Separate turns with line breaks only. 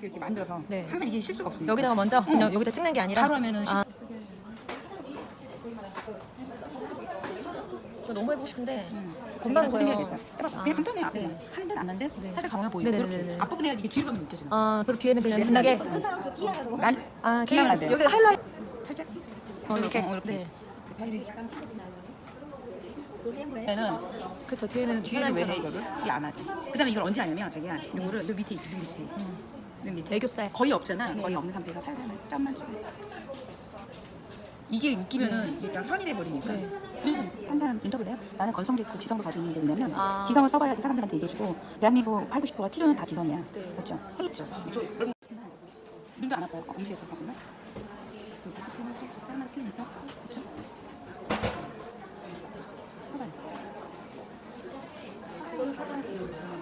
이렇게 이렇게 만들어서
네.
항상 이게 실수가 없으니까
여기다가 먼저 그냥 여기다 찍는 게 아니라
바로 하면은
아. 저 너무 해보고 싶은데 건강한 거예요.
그냥
아.
간단해요. 앞에
네.
안 한듯
네.
살짝 강해 보이고
네네네네.
이렇게 앞부분 해야지 이게 뒤로감이 느껴지는.
아 그리고 뒤에는 그냥
네,
진하게
네.
사람 저 티가 나고
난
아
그냥
뒤에
안 돼요.
여기 하이라이트
살짝
어, 이렇게
어, 이렇게.
네?
그러면은
그쵸 뒤에는
뒤에는 왜 해 이거를? 뒤에 안 하지. 그다음에 이걸 언제 하냐면 자기야 요거를 요 밑에 있지 눈 밑에 근데
대교살
거의 없잖아.
네.
거의 없는 상태에서 살살 짬만 치면. 이게 웃기면은 네. 이게 그냥 선이 돼버리니까. 네. 음. 한 사람 인터뷰를 해요. 나는 건성도 있고 그 지성도 가지고 있는 게 뭐냐면
아.
지성을 써봐야지 사람들한테 얘기해주고 대한민국 8, 9 0가 T조는 다 지성이야.
네.
맞죠? 그렇죠. 이쪽 얼굴 눈도 안 아파요. 음식에 가서구나. 이렇게